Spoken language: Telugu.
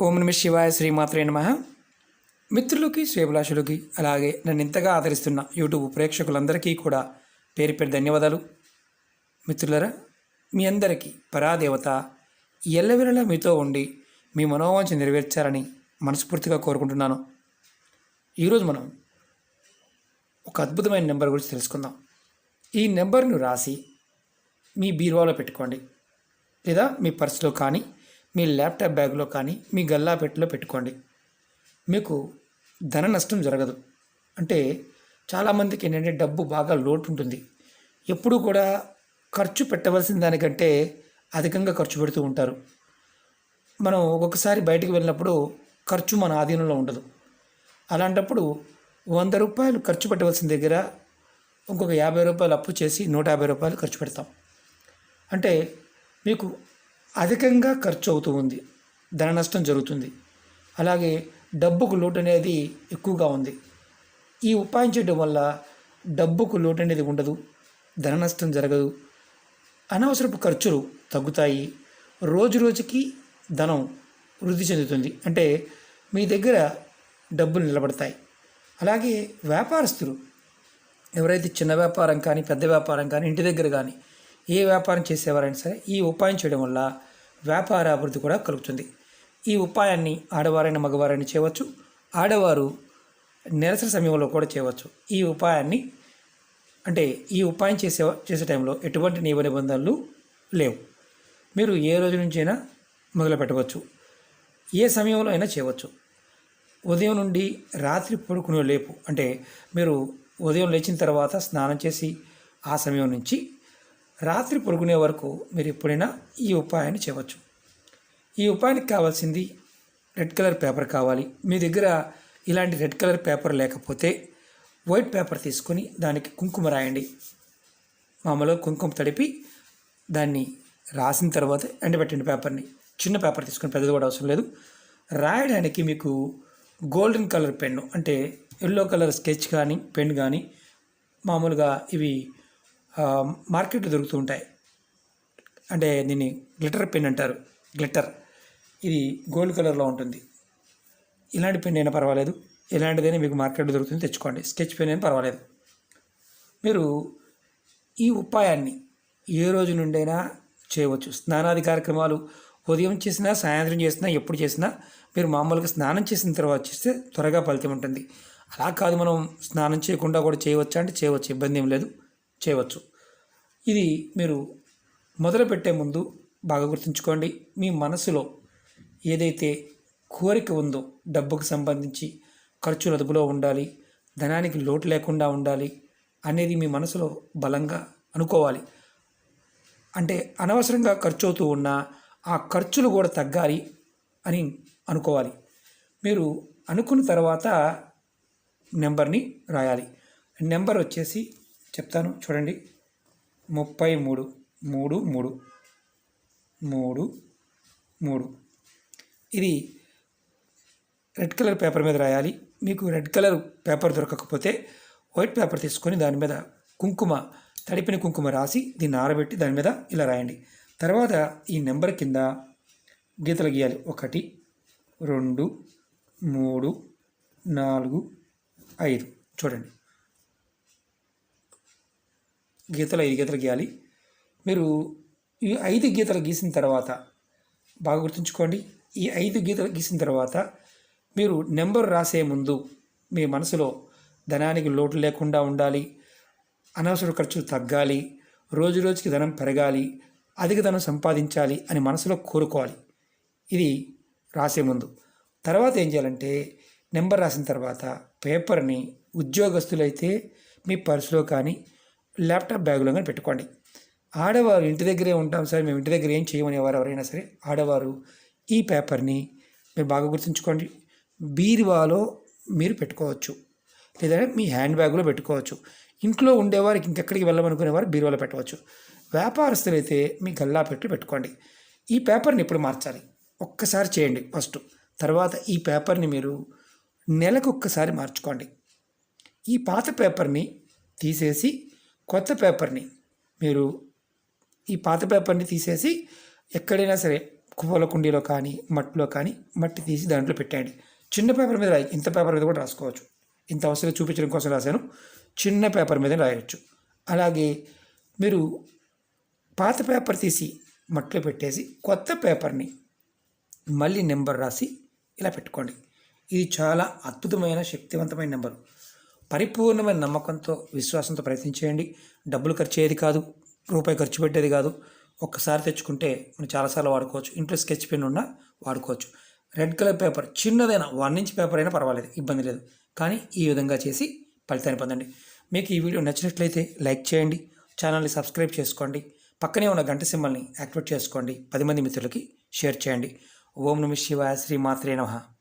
ఓం నమ శివాయ శ్రీమాత్రే నమ. మిత్రులకి శ్రీభిలాషులకి అలాగే నన్ను ఇంతగా ఆదరిస్తున్న యూట్యూబ్ ప్రేక్షకులందరికీ కూడా పేరు పేరు ధన్యవాదాలు. మిత్రులరా మీ అందరికీ పరాదేవత ఎల్లవెల్లలా మీతో ఉండి మీ మనోవాంఛ నెరవేర్చాలని మనస్ఫూర్తిగా కోరుకుంటున్నాను. ఈరోజు మనం ఒక అద్భుతమైన నెంబర్ గురించి తెలుసుకుందాం. ఈ నెంబర్ను రాసి మీ బీరువాలో పెట్టుకోండి. లేదా మీ పర్సులో కానీ మీ ల్యాప్టాప్ బ్యాగ్లో కానీ మీ గల్లా పెట్టెలో పెట్టుకోండి. మీకు ధన నష్టం జరగదు. అంటే చాలామందికి ఏంటంటే డబ్బు బాగా లోటు ఉంటుంది ఎప్పుడూ కూడా ఖర్చు పెట్టవలసిన దానికంటే అధికంగా ఖర్చు పెడుతూ ఉంటారు. మనం ఒక్కొక్కసారి బయటకు వెళ్ళినప్పుడు ఖర్చు మన ఆధీనంలో ఉండదు. అలాంటప్పుడు వంద రూపాయలు ఖర్చు పెట్టవలసిన దగ్గర ఇంకొక యాభై రూపాయలు అప్పు చేసి నూట యాభై రూపాయలు ఖర్చు పెడతాం. అంటే మీకు అధికంగా ఖర్చు అవుతూ ఉంది ధన నష్టం జరుగుతుంది. అలాగే డబ్బుకు లోటు అనేది ఎక్కువగా ఉంది. ఈ ఉపాయం చేయడం వల్ల డబ్బుకు లోటు అనేది ఉండదు. ధన నష్టం జరగదు. అనవసరపు ఖర్చులు తగ్గుతాయి. రోజు రోజుకి ధనం వృద్ధి చెందుతుంది. అంటే మీ దగ్గర డబ్బులు నిలబడతాయి. అలాగే వ్యాపారస్తులు ఎవరైతే చిన్న వ్యాపారం కానీ పెద్ద వ్యాపారం కానీ ఇంటి దగ్గర కానీ ఏ వ్యాపారం చేసేవారైనా సరే ఈ ఉపాయం చేయడం వల్ల వ్యాపార అభివృద్ధి కూడా కలుగుతుంది. ఈ ఉపాయాన్ని ఆడవారైన మగవారైనా చేయవచ్చు. ఆడవారు నిరసన సమయంలో కూడా చేయవచ్చు. ఈ ఉపాయాన్ని అంటే ఈ ఉపాయం చేసే చేసే టైంలో ఎటువంటి నియమ నిబంధనలు లేవు. మీరు ఏ రోజు నుంచైనా మొదలు పెట్టవచ్చు. ఏ సమయంలో అయినా చేయవచ్చు. ఉదయం నుండి రాత్రి పడుకునే లేపు అంటే మీరు ఉదయం లేచిన తర్వాత స్నానం చేసి ఆ సమయం నుంచి రాత్రి పొడుగునే వరకు మీరు ఎప్పుడైనా ఈ ఉపాయాన్ని చేయవచ్చు. ఈ ఉపాయానికి కావాల్సింది రెడ్ కలర్ పేపర్ కావాలి. మీ దగ్గర ఇలాంటి రెడ్ కలర్ పేపర్ లేకపోతే వైట్ పేపర్ తీసుకొని దానికి కుంకుమ రాయండి. మామూలుగా కుంకుమ తడిపి దాన్ని రాసిన తర్వాత ఎండబెట్టిన పేపర్ని చిన్న పేపర్ తీసుకొని పెద్దది కూడా అవసరం లేదు. రాయడానికి మీకు గోల్డెన్ కలర్ పెన్ను అంటే ఎల్లో కలర్ స్కెచ్ కానీ పెన్ కానీ మామూలుగా ఇవి మార్కెట్లో దొరుకుతూ ఉంటాయి. అంటే దీన్ని గ్లిటర్ పెన్ అంటారు. గ్లిటర్ ఇది గోల్డ్ కలర్లో ఉంటుంది. ఇలాంటి పెన్ అయినా పర్వాలేదు. ఇలాంటిదైనా మీకు మార్కెట్లో దొరుకుతుంది తెచ్చుకోండి. స్కెచ్ పెన్ అయినా పర్వాలేదు. మీరు ఈ ఉపాయాన్ని ఏ రోజు నుండైనా చేయవచ్చు. స్నానాది కార్యక్రమాలు ఉదయం చేసినా సాయంత్రం చేసినా ఎప్పుడు చేసినా మీరు మామూలుగా స్నానం చేసిన తర్వాత చేస్తే త్వరగా ఫలితం ఉంటుంది. అలా కాదు మనం స్నానం చేయకుండా కూడా చేయవచ్చా అంటే చేయవచ్చు. ఇబ్బంది ఏం లేదు. చేయవచ్చు. ఇది మీరు మొదలుపెట్టే ముందు బాగా గుర్తుంచుకోండి. మీ మనసులో ఏదైతే కోరిక ఉందో డబ్బుకు సంబంధించి ఖర్చులు అదుపులో ఉండాలి ధనానికి లోటు లేకుండా ఉండాలి అనేది మీ మనసులో బలంగా అనుకోవాలి. అంటే అనవసరంగా ఖర్చు అవుతూ ఉన్న ఆ ఖర్చులు కూడా తగ్గాలి అని అనుకోవాలి. మీరు అనుకున్న తర్వాత నెంబర్ని రాయాలి. నెంబర్ వచ్చేసి చెప్తాను. చూడండి. ముప్పై మూడు. మూడు మూడు. మూడు మూడు. ఇది రెడ్ కలర్ పేపర్ మీద రాయాలి. మీకు రెడ్ కలర్ పేపర్ దొరకకపోతే వైట్ పేపర్ తీసుకొని దాని మీద కుంకుమ తడిపిన కుంకుమ రాసి దీన్ని ఆరబెట్టి దాని మీద ఇలా రాయండి. తర్వాత ఈ నెంబర్ కింద గీతలు గీయాలి. ఒకటి రెండు మూడు నాలుగు ఐదు. చూడండి. గీతలు ఐదు గీతలు గీయాలి. మీరు ఈ ఐదు గీతలు గీసిన తర్వాత బాగా గుర్తుంచుకోండి. ఈ ఐదు గీతలు గీసిన తర్వాత మీరు నెంబర్ రాసే ముందు మీ మనసులో ధనానికి లోటు లేకుండా ఉండాలి. అనవసర ఖర్చులు తగ్గాలి. రోజు రోజుకి ధనం పెరగాలి. అధిక ధనం సంపాదించాలి అని మనసులో కోరుకోవాలి. ఇది రాసే ముందు. తర్వాత ఏం చేయాలంటే నెంబర్ రాసిన తర్వాత పేపర్ని ఉద్యోగస్తులైతే మీ పర్సులో కానీ ల్యాప్టాప్ బ్యాగులో కానీ పెట్టుకోండి. ఆడవారు ఇంటి దగ్గరే ఉంటాం సార్ మేము ఇంటి దగ్గర ఏం చేయమనేవారు ఎవరైనా సరే ఆడవారు ఈ పేపర్ని మీరు బాగా గుర్తుంచుకోండి. బీరువాలో మీరు పెట్టుకోవచ్చు. లేదంటే మీ హ్యాండ్ బ్యాగ్లో పెట్టుకోవచ్చు. ఇంట్లో ఉండేవారికి ఇంకెక్కడికి వెళ్ళమనుకునేవారు బీరువాలో పెట్టవచ్చు. వ్యాపారస్తులు అయితే మీ గల్లా పెట్టి పెట్టుకోండి. ఈ పేపర్ని ఎప్పుడు మార్చాలి? ఒక్కసారి చేయండి ఫస్ట్. తర్వాత ఈ పేపర్ని మీరు నెలకు ఒక్కసారి మార్చుకోండి. ఈ పాత పేపర్ని తీసేసి కొత్త పేపర్ని మీరు ఈ పాత పేపర్ని తీసేసి ఎక్కడైనా సరే పూల కుండీలో కానీ మట్టిలో కానీ మట్టి తీసి దాంట్లో పెట్టండి చిన్న పేపర్ మీద రాయి ఇంత పేపర్ మీద కూడా రాసుకోవచ్చు. ఇంత అవసరం చూపించడం కోసం రాశాను. చిన్న పేపర్ మీద రాయొచ్చు. అలాగే మీరు పాత పేపర్ తీసి మట్టిలో పెట్టేసి కొత్త పేపర్ని మళ్ళీ నెంబర్ రాసి ఇలా పెట్టుకోండి. ఇది చాలా అద్భుతమైన శక్తివంతమైన నెంబరు. పరిపూర్ణమైన నమ్మకంతో విశ్వాసంతో ప్రయత్నించేయండి డబ్బులు ఖర్చు అయ్యేది కాదు రూపాయి ఖర్చు పెట్టేది కాదు. ఒక్కసారి తెచ్చుకుంటే మనం చాలాసార్లు వాడుకోవచ్చు. ఇంట్లో స్కెచ్ పెన్ ఉన్నా వాడుకోవచ్చు. రెడ్ కలర్ పేపర్ చిన్నదైనా వన్ ఇంచ్ పేపర్ అయినా పర్వాలేదు ఇబ్బంది లేదు. కానీ ఈ విధంగా చేసి ఫలితాన్ని పొందండి. మీకు ఈ వీడియో నచ్చినట్లయితే లైక్ చేయండి ఛానల్ని సబ్స్క్రైబ్ చేసుకోండి పక్కనే ఉన్న గంట సింబల్ని యాక్టివేట్ చేసుకోండి పది మంది మిత్రులకి షేర్ చేయండి. ఓం నమ శివాయ శ్రీ మాత్రే నమః.